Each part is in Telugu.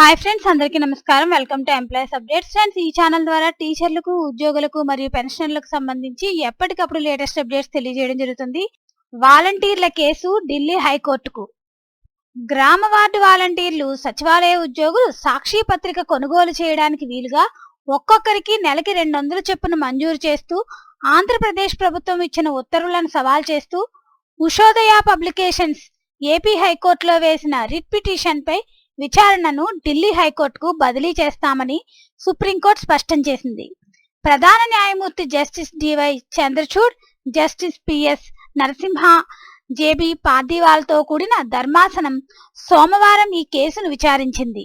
హాయ్ ఫ్రెండ్స్ అందరికీ నమస్కారం. Welcome to employees updates friends ఈ ఛానల్ ద్వారా టీచర్లకు ఉద్యోగులకు మరియు పెన్షనర్లకు సంబంధించి ఎప్పటికప్పుడు లేటెస్ట్ అప్డేట్స్ తెలియజేయడం జరుగుతుంది. వాలంటీర్ల కేసు ఢిల్లీ హైకోర్టుకు. గ్రామ వార్డు వాలంటీర్లు సచివాలయ ఉద్యోగులు సాక్షి పత్రిక కొనుగోలు చేయడానికి వీలుగా ఒక్కొక్కరికి నెలకి రెండు వందల చొప్పున మంజూరు చేస్తూ ఆంధ్రప్రదేశ్ ప్రభుత్వం ఇచ్చిన ఉత్తర్వులను సవాల్ చేస్తూ ఉషోదయ పబ్లికేషన్స్ ఏపీ హైకోర్టులో వేసిన రిట్ పిటిషన్పై పై విచారణను ఢిల్లీ హైకోర్టుకు బదిలీ చేస్తామని సుప్రీంకోర్టు స్పష్టం చేసింది. ప్రధాన న్యాయమూర్తి justice DY Chandrachud justice PS Narasimha JB పార్దివాల్తో కూడిన ధర్మాసనం సోమవారం ఈ కేసును విచారించింది.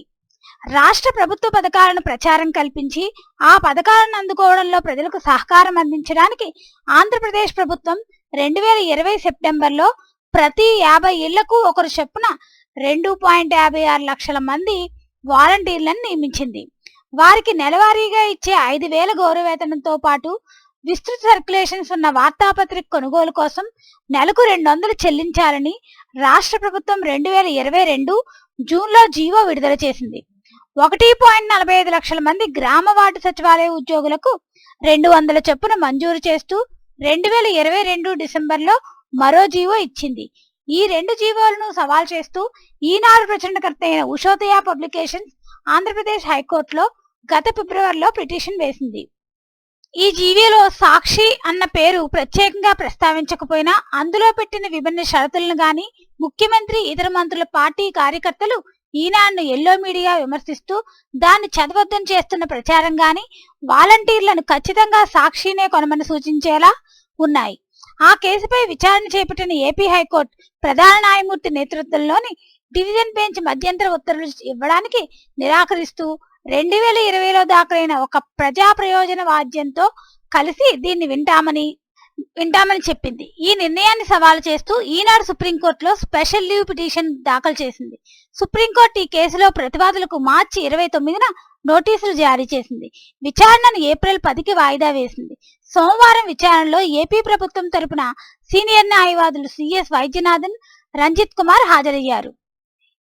రాష్ట్ర ప్రభుత్వ పథకాలను ప్రచారం కల్పించి ఆ పథకాలను అందుకోవడంలో ప్రజలకు సహకారం అందించడానికి ఆంధ్రప్రదేశ్ ప్రభుత్వం రెండు వేల ఇరవై సెప్టెంబర్లో ప్రతి యాభై ఇళ్ళకు ఒకరు చొప్పున రెండు పాయింట్ యాభై ఆరు లక్షల మంది వాలంటీర్లను నియమించింది. వారికి నెలవారీగా ఇచ్చే ఐదు వేల గౌరవేతనంతో పాటు విస్తృత సర్క్యులేషన్స్ ఉన్న వార్తాపత్రిక కొనుగోలు కోసం నెలకు రెండు వందలు చెల్లించాలని రాష్ట్ర ప్రభుత్వం రెండు వేల ఇరవై రెండు జూన్లో జీవో విడుదల చేసింది. ఒకటి పాయింట్ నలభై ఐదు లక్షల మంది గ్రామ వార్డు సచివాలయ ఉద్యోగులకు రెండు వందల చొప్పున మంజూరు చేస్తూ రెండు వేల ఇరవై రెండు డిసెంబర్లో మరో జీవో ఇచ్చింది. ఈ రెండు జీవోలను సవాల్ చేస్తూ ఈనాడు ప్రచురణకర్త అయిన ఉషోదయ పబ్లికేషన్స్ ఆంధ్రప్రదేశ్ హైకోర్టులో గత ఫిబ్రవరిలో పిటిషన్ వేసింది. ఈ జీవీలో సాక్షి అన్న పేరు ప్రత్యేకంగా ప్రస్తావించకపోయినా అందులో పెట్టిన విభిన్న షరతులను గాని ముఖ్యమంత్రి ఇతర మంత్రుల పార్టీ కార్యకర్తలు ఈనాడును ఎల్లో మీడియా విమర్శిస్తూ దాన్ని చదవద్దని చేస్తున్న ప్రచారం గాని వాలంటీర్లను ఖచ్చితంగా సాక్షినే కొనమని సూచించేలా ఉన్నాయి. ఆ కేసుపై విచారణ చేపట్టిన ఏపీ హైకోర్టు ప్రధాన న్యాయమూర్తి నేతృత్వంలోని డివిజన్ బెంచ్ మధ్యంతర ఉత్తర్వులు ఇవ్వడానికి నిరాకరిస్తూ రెండు వేల ఇరవైలో దాఖలైన ఒక ప్రజా ప్రయోజన వాద్యంతో కలిసి దీన్ని వింటామని వింటామని చెప్పింది. ఈ నిర్ణయాన్ని సవాలు చేస్తూ ఈనాడు సుప్రీంకోర్టులో స్పెషల్ లీవ్ పిటిషన్ దాఖలు చేసింది. సుప్రీంకోర్టు ఈ కేసులో ప్రతివాదులకు మార్చి ఇరవై తొమ్మిదిన నోటీసులు జారీ చేసింది. విచారణను ఏప్రిల్ పదికి వాయిదా వేసింది. సోమవారం విచారణలో ఏపీ ప్రభుత్వం తరపున సీనియర్ న్యాయవాదులు సిఎస్ వైద్యనాథన్ రంజిత్ కుమార్ హాజరయ్యారు.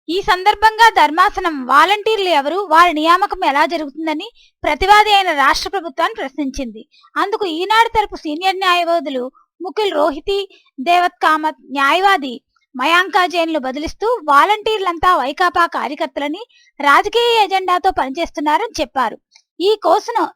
ఈ సందర్భంగా ధర్మాసనం వాలంటీర్లు ఎవరు? వారి నియామకం ఎలా జరుగుతుందని ప్రతివాది అయిన రాష్ట్ర ప్రభుత్వాన్ని ప్రశ్నించింది. అందుకు ఈనాడు తరపు సీనియర్ న్యాయవాదులు ముకుల్ రోహితి దేవత్ కామత్ న్యాయవాది మయాంకా జైన్లు బదిలిస్తూ వాలంటీర్లంతా వైకాపా కార్యకర్తలని రాజకీయ ఎజెండాతో పనిచేస్తున్నారని చెప్పారు. ఈ కోసును